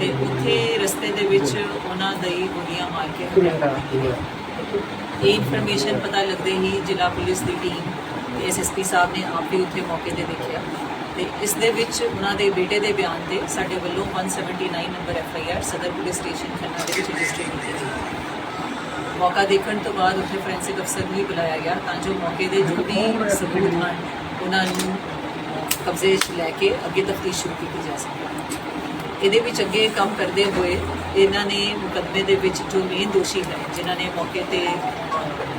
ਤੇ ਉੱਥੇ ਰਸਤੇ ਦੇ ਵਿੱਚ ਉਹਨਾਂ ਦੇ ਹੀ ਗੋਲੀਆਂ ਮਾਰ ਕੇ ਇਹ ਇਨਫੋਰਮੇਸ਼ਨ ਪਤਾ ਲੱਗਦੇ ਹੀ ਜ਼ਿਲ੍ਹਾ ਪੁਲਿਸ ਦੀ ਟੀਮ ਐਸਐਸਪੀ ਸਾਹਿਬ ਨੇ ਆਪ ਹੀ ਉੱਥੇ ਮੌਕੇ ਤੇ ਦੇਖਿਆ। ਤੇ ਇਸ ਦੇ ਵਿੱਚ ਉਹਨਾਂ ਦੇ ਬੇਟੇ ਦੇ ਬਿਆਨ ਤੇ ਸਾਡੇ ਵੱਲੋਂ 179 number FIR Sadar police station Khanna ਦੇ ਵਿੱਚ ਰਜਿਸਟਰ ਕੀਤੀ ਗਈ। ਹੈ ਮੌਕਾ ਦੇਖਣ ਤੋਂ ਬਾਅਦ ਉੱਥੇ ਫੋਰੈਂਸਿਕ ਅਫਸਰ ਵੀ ਬੁਲਾਇਆ ਗਿਆ ਤਾਂ ਜੋ ਮੌਕੇ ਦੇ ਜੋ ਵੀ ਹਨ, ਉਹਨਾਂ ਨੂੰ ਕਬਜ਼ੇ 'ਚ ਲੈ ਕੇ ਅੱਗੇ ਤਫਤੀਸ਼ ਸ਼ੁਰੂ ਕੀਤੀ ਜਾ ਸਕੇ। ਇਹਦੇ ਵਿੱਚ ਅੱਗੇ ਕੰਮ ਕਰਦੇ ਹੋਏ ਇਹਨਾਂ ਨੇ ਮੁਕੱਦਮੇ ਦੇ ਵਿੱਚ ਜੋ ਮੇਨ ਦੋਸ਼ੀ ਹੈ ਜਿਨ੍ਹਾਂ ਨੇ ਮੌਕੇ ਤੇ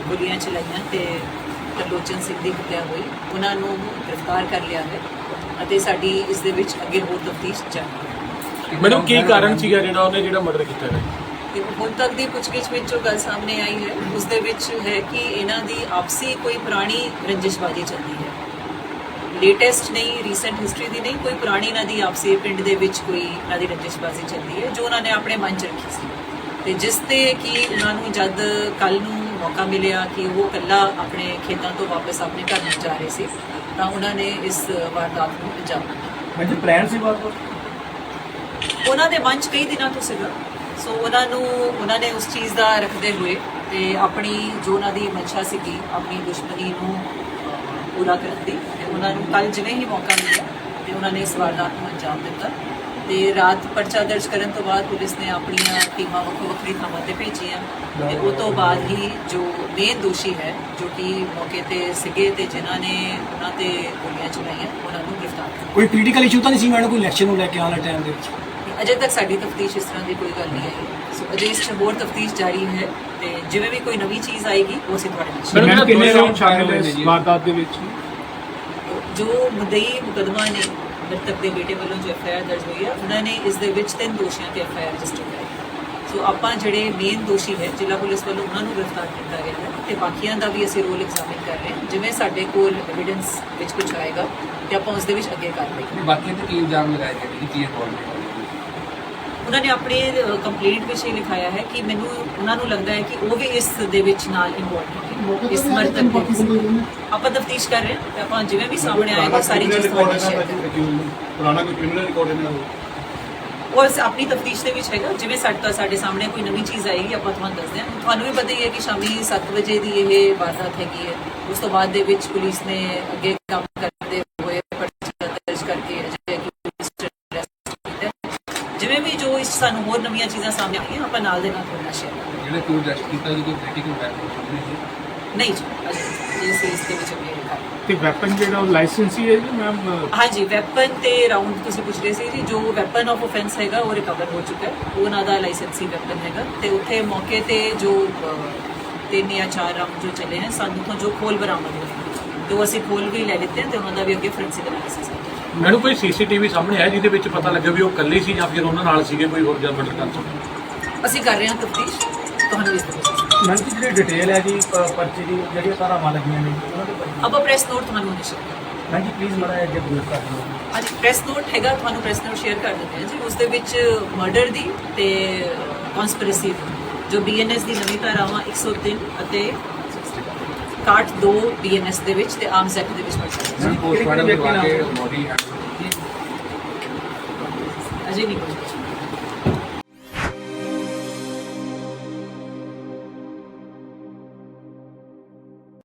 ਗੋਲੀਆਂ ਚਲਾਈਆਂ ਤੇ ਤਰਲੋਚਨ ਸਿੰਘ ਦੀ ਹੱਤਿਆ ਹੋਈ ਉਹਨਾਂ ਨੂੰ ਗ੍ਰਿਫਤਾਰ ਕਰ ਲਿਆ ਹੈ ਅਤੇ ਸਾਡੀ ਇਸ ਦੇ ਵਿੱਚ ਅੱਗੇ ਹੋਰ ਤਫਤੀਸ਼ ਹੈ। ਮੈਨੂੰ ਕੀ ਕਾਰਨ ਸੀਗਾ ਜਿਹੜਾ ਉਹਨੇ ਜਿਹੜਾ ਮਰਡਰ ਕੀਤਾ ਹੈ? ਹੁਣ ਤੱਕ ਦੀ ਪੁੱਛਗਿੱਛ ਵਿੱਚ ਜੋ ਗੱਲ ਸਾਹਮਣੇ ਆਈ ਹੈ ਉਸ ਦੇ ਵਿੱਚ ਹੈ ਕਿ ਇਹਨਾਂ ਦੀ ਆਪਸੀ ਕੋਈ ਪੁਰਾਣੀ ਰੰਜਿਸ਼ਬਾਜੀ ਚੱਲਦੀ ਹੈ। ਲੇਟੈਸਟ ਨਹੀਂ ਰੀਸੈਂਟ ਹਿਸਟਰੀ ਦੀ ਨਹੀਂ ਕੋਈ ਪੁਰਾਣੀ ਇਹਨਾਂ ਦੀ ਆਪਸੀ ਪਿੰਡ ਦੇ ਵਿੱਚ ਕੋਈ ਇਹਨਾਂ ਦੀ ਰੰਜਿਸ਼ਬਾਜੀ ਚੱਲਦੀ ਹੈ ਜੋ ਉਹਨਾਂ ਨੇ ਆਪਣੇ ਮਨ 'ਚ ਰੱਖੀ ਸੀ। ਤੇ ਜਿਸ ਤੇ ਕਿ ਉਹਨਾਂ ਨੂੰ ਜਦ ਕੱਲ ਨੂੰ ਮੌਕਾ ਮਿਲਿਆ ਕਿ ਉਹ ਇਕੱਲਾ ਆਪਣੇ ਖੇਤਾਂ ਤੋਂ ਵਾਪਸ ਆਪਣੇ ਘਰ ਨੂੰ ਜਾ ਰਹੇ ਸੀ ਤਾਂ ਉਹਨਾਂ ਨੇ ਇਸ ਵਾਰਦਾਤ ਨੂੰ ਅੰਜਾਮ ਦਿੱਤਾ। ਮੈਂ ਜੀ ਪਲਾਨ ਸੀ ਬਾਤ ਉਹਨਾਂ ਦੇ ਮਨ 'ਚ ਕਈ ਦਿਨਾਂ ਤੋਂ ਸੀਗਾ। ਸੋ ਉਹਨਾਂ ਨੂੰ ਉਹਨਾਂ ਨੇ ਉਸ ਚੀਜ਼ ਦਾ ਰੱਖਦੇ ਹੋਏ ਤੇ ਆਪਣੀ ਜੋ ਉਹਨਾਂ ਦੀ ਮਨਸ਼ਾ ਸੀਗੀ ਆਪਣੀ ਦੁਸ਼ਮਣੀ ਨੂੰ ਪੂਰਾ ਕਰਨ ਦੀ ਤੇ ਉਹਨਾਂ ਨੂੰ ਕੱਲ ਜਿਵੇਂ ਹੀ ਮੌਕਾ ਮਿਲਿਆ ਤੇ ਉਹਨਾਂ ਨੇ ਇਸ ਵਾਰਦਾਤ ਨੂੰ ਅੰਜਾਮ ਦਿੱਤਾ ਤੇ ਰਾਤ ਪਰਚਾ ਦਰਜ ਕਰਨ ਤੋਂ ਬਾਅਦ ਪੁਲਿਸ ਨੇ ਆਪਣੀਆਂ ਟੀਮਾਂ ਵੱਖੋ ਵੱਖਰੀ ਥਾਵਾਂ ਤੇ ਭੇਜੀਆਂ ਤੇ ਉਹ ਤੋਂ ਬਾਅਦ ਹੀ ਜੋ ਮੇਨ ਦੋਸ਼ੀ ਹੈ, ਜੋ ਕਿ ਮੌਕੇ ਤੇ ਸੀਗੇ ਤੇ ਜਿਨ੍ਹਾਂ ਨੇ ਉਹਨਾਂ ਤੇ ਗੋਲੀਆਂ ਚਲਾਈਆਂ, ਉਹਨਾਂ ਨੂੰ ਗ੍ਰਿਫਤਾਰ ਕੀਤਾ ਕੋਈ ਪੋਲੀਟੀਕਲ ਇਸ਼ੂ ਤਾਂ ਨਹੀਂ ਸੀ ਮੈਡਮ, ਕੋਈ ਇਲੈਕਸ਼ਨ ਨੂੰ ਲੈ ਕੇ ਆਉਣ ਵਾਲੇ ਟਾਈਮ ਦੇ ਵਿੱਚ? ਅਜੇ ਤੱਕ ਸਾਡੀ ਤਫਤੀਸ਼ ਇਸ ਤਰ੍ਹਾਂ ਦੀ ਕੋਈ ਗੱਲ ਨਹੀਂ ਆਈ ਸੋ ਅਜੇ ਇਸ 'ਚ ਹੋਰ ਤਫਤੀਸ਼ ਜਾਰੀ ਹੈ ਤੇ ਜਿਵੇਂ ਵੀ ਕੋਈ ਨਵੀਂ ਚੀਜ਼ ਆਏਗੀ ਉਹ ਅਸੀਂ ਤੁਹਾਡੇ ਨਾਲ share ਮੈਨੂੰ ਕਿੰਨੇ ਰਾਉਂਡ ਸ਼ਾਮਿਲ ਹੋਏ ਨੇ ਇਸ ਜੀ? ਵਾਰਦਾਤ ਦੇ ਵਿੱਚ। ਜੋ ਮੁਦਈ ਮੁਕਦਮਾ ਨੇ ਮ੍ਰਿਤਕ ਦੇ ਬੇਟੇ ਵੱਲੋਂ ਜੋ ਐਫਆਈਆਰ ਦਰਜ ਹੋਈ ਹੈ ਉਹਨਾਂ ਨੇ ਇਸ ਦੇ ਵਿੱਚ ਤਿੰਨ ਦੋਸ਼ੀਆਂ ਤੇ ਐਫਆਈਆਰ ਰਜਿਸਟਰ ਕਰਾਈ ਹੈ। ਸੋ ਆਪਾਂ ਜਿਹੜੇ ਮੇਨ ਦੋਸ਼ੀ ਹੈ ਜ਼ਿਲ੍ਹਾ ਪੁਲਿਸ ਵੱਲੋਂ ਉਹਨਾਂ ਨੂੰ ਗ੍ਰਿਫਤਾਰ ਕੀਤਾ ਗਿਆ ਹੈ ਤੇ ਬਾਕੀਆਂ ਦਾ ਵੀ ਅਸੀਂ ਰੋਲ ਐਗਜ਼ਾਮਿਨ ਕਰ ਰਹੇ ਹਾਂ ਜਿਵੇਂ ਸਾਡੇ ਕੋਲ ਐਵੀਡੈਂਸ ਵਿੱਚ ਕੁਝ ਆਏਗਾ ਤੇ ਆਪਾਂ ਉਸ ਦੇ ਵਿੱਚ ਅੱਗੇ ਕਾਰਵਾਈ ਕਰਾਂਗੇ ਬਾਕੀ ਤੇ ਕੀ ਇਲਜ਼ਾਮ ਲਗਾਏ ਗਏ ਨੇ ਕੀ ਰਿਕਾਰਡ ਉਹਨਾਂ ਨੇ ਆਪਣੇ ਕੰਪਲੇਂਟ ਵਿੱਚ ਇਹ ਲਿਖਾਇਆ ਹੈ ਕਿ ਮੈਨੂੰ ਉਹਨਾਂ ਨੂੰ ਲੱਗਦਾ ਹੈ ਕਿ ਉਹ ਵੀ ਇਸ ਦੇ ਵਿੱਚ ਨਾਲ ਇਨਵੋਲਵ ਹੈ ਇਸ ਮਰਤਕ ਦੇ। ਆਪਾਂ ਤਫਤੀਸ਼ ਕਰ ਰਹੇ ਹਾਂ ਤੇ ਆਪਾਂ ਜਿਵੇਂ ਵੀ ਸਾਹਮਣੇ ਆਏਗਾ ਸਾਰੀ ਚੀਜ਼ ਤੁਹਾਡੇ ਪੁਰਾਣਾ ਕੋਈ ਕ੍ਰਿਮੀਨਲ ਰਿਕਾਰਡ ਇਹਨਾਂ ਦਾ ਉਹ? ਆਪਣੀ ਤਫਤੀਸ਼ ਦੇ ਵਿੱਚ ਹੈਗਾ। ਜਿਵੇਂ ਸਾਡੇ ਤੋਂ ਸਾਡੇ ਸਾਹਮਣੇ ਕੋਈ ਨਵੀਂ ਚੀਜ਼ ਆਏਗੀ ਆਪਾਂ ਤੁਹਾਨੂੰ ਦੱਸਦੇ ਹਾਂ। ਤੁਹਾਨੂੰ ਵੀ ਪਤਾ ਹੀ ਹੈ ਕਿ ਸ਼ਾਮੀ 7 ਵਜੇ ਦੀ ਇਹ ਵਾਰਦਾਤ ਹੈਗੀ ਹੈ। ਉਸ ਤੋਂ ਬਾਅਦ ਦੇ ਵਿੱਚ ਪੁਲਿਸ ਨੇ ਅੱਗੇ ਕੰਮ ਹੋਏ ਪਰਚਾ ਦਰਜ ਕਰਕੇ ਅਜੇ ਪੁਲਿਸ ਅਰੈਸਟ ਕੀਤਾ ਹੈ। ਜਿਵੇਂ ਵੀ ਜੋ ਇਸ ਸਾਨੂੰ ਹੋਰ ਨਵੀਆਂ ਚੀਜ਼ਾਂ ਸਾਹਮਣੇ ਆਈਆਂ ਆਪਾਂ ਨਾਲ ਦੇ ਨਾਲ ਤੁਹਾਡੇ ਨਾਲ ਸ਼ੇਅਰ ਕਰਾਂਗੇ। ਜਿਹੜੇ ਕੋਈ ਅਰੈਸਟ ਕੀਤਾ ਉਹਦੀ ਕੋਈ ਪੋਲੀਟੀਕਲ ਬੈਕਗ੍ਰਾਉਂਡ ਨਹੀਂ ਜੀ ਇਸ ਇਸ ਦੇ ਵਿੱਚ ਅੱਗੇ ਕਰ ਤੇ ਵੈਪਨ ਜਿਹੜਾ ਉਹ ਲਾਇਸੈਂਸੀ ਹੈ ਜੀ ਮੈਮ ਹਾਂਜੀ ਵੈਪਨ ਤੇ ਰਾਉਂਡ ਤੁਸੀਂ ਪੁੱਛ ਰਹੇ ਸੀ ਜੀ ਜੋ ਵੈਪਨ ਆਫ ਆਫੈਂਸ ਹੈਗਾ ਉਹ ਰਿਕਵਰ ਹੋ ਚੁੱਕਾ ਹੈ। ਉਹ ਉਹਨਾਂ ਦਾ ਲਾਇਸੈਂਸੀ ਵੈਪਨ ਹੈਗਾ। ਤੇ ਉੱਥੇ ਮੌਕੇ ਤੇ ਜੋ ਅਹ, ਤਿੰਨ ਜਾਂ ਚਾਰ ਰਾਉਂਡ ਜੋ ਚੱਲੇ ਹਨ ਸਾਨੂੰ ਤੋਂ ਜੋ ਖੋਲ ਬਰਾਮਦ ਹੋਏ ਤੇ ਉਹ ਅਸੀਂ ਖੋਲ ਵੀ ਲੈ ਲਿੱਤੇ ਹਨ ਤੇ ਉਹਨਾਂ ਦਾ ਵੀ ਅੱਗੇ ਫੋਰੈਂਸਿਕ ਐਨਾਲਿਸਿਸ ਹੈ ਮੈਨੂੰ ਕੋਈ ਸੀਸੀਟੀਵੀ ਸਾਹਮਣੇ ਆਇਆ ਜਿਹਦੇ ਵਿੱਚ ਪਤਾ ਲੱਗਾ ਵੀ ਉਹ ਇਕੱਲੇ ਸੀ ਜਾਂ ਫਿਰ ਉਹਨਾਂ ਨਾਲ ਸੀਗੇ ਕੋਈ ਹੋਰ ਜਾਂ ਮਰਡਰ ਕਰ ਸਕਦਾ ਅਸੀਂ ਕਰ ਰਹੇ ਹਾਂ ਤਫਤੀਸ਼। ਤੁਹਾਨੂੰ ਇਸ ਵਿੱਚ ਮੈਡਮ ਜੀ ਜਿਹੜੀ ਡਿਟੇਲ ਹੈ ਜੀ ਪ- ਪਰਚੇ ਦੀ ਜਿਹੜੀਆਂ ਧਾਰਾਵਾਂ ਲੱਗੀਆਂ ਨੇ ਉਹਨਾਂ ਦੇ ਬਾਰੇ ਆਪਾਂ ਪ੍ਰੈਸ ਨੋਟ ਤੁਹਾਨੂੰ ਨਿਸ਼ਚਿਤ ਮੈਂ ਜੀ ਪਲੀਜ਼ ਮੜਾ ਅੱਗੇ ਬਰੀਫ ਕਰ ਦਿਓ। ਅੱਜ ਪ੍ਰੈਸ ਨੋਟ ਹੈਗਾ ਤੁਹਾਨੂੰ ਪ੍ਰੈਸ ਨੋਟ ਸ਼ੇਅਰ ਕਰ ਦਿੰਦੇ ਹਾਂ ਜੀ। ਉਸ ਦੇ ਵਿੱਚ ਮਰਡਰ ਦੀ ਤੇ ਕਨਸਪੀਰੇਸੀ ਜੋ ਬੀਐਨਐਸ ਦੀ ਨਵੀਂ ਧਾਰਾਵਾਂ 103 ਅਤੇ 62 ਬੀਐਨਐਸ ਦੇ ਵਿੱਚ ਤੇ ਆਰਮਸ ਐਕਟ ਦੇ ਵਿੱਚ ਮਰਡਰ ਮੈਂ ਪੋਸਟਮਾਰਟਮ ਕਰਵਾ ਕੇ ਬੋਡੀ ਅਜੇ ਨਹੀਂ ਕੋਈ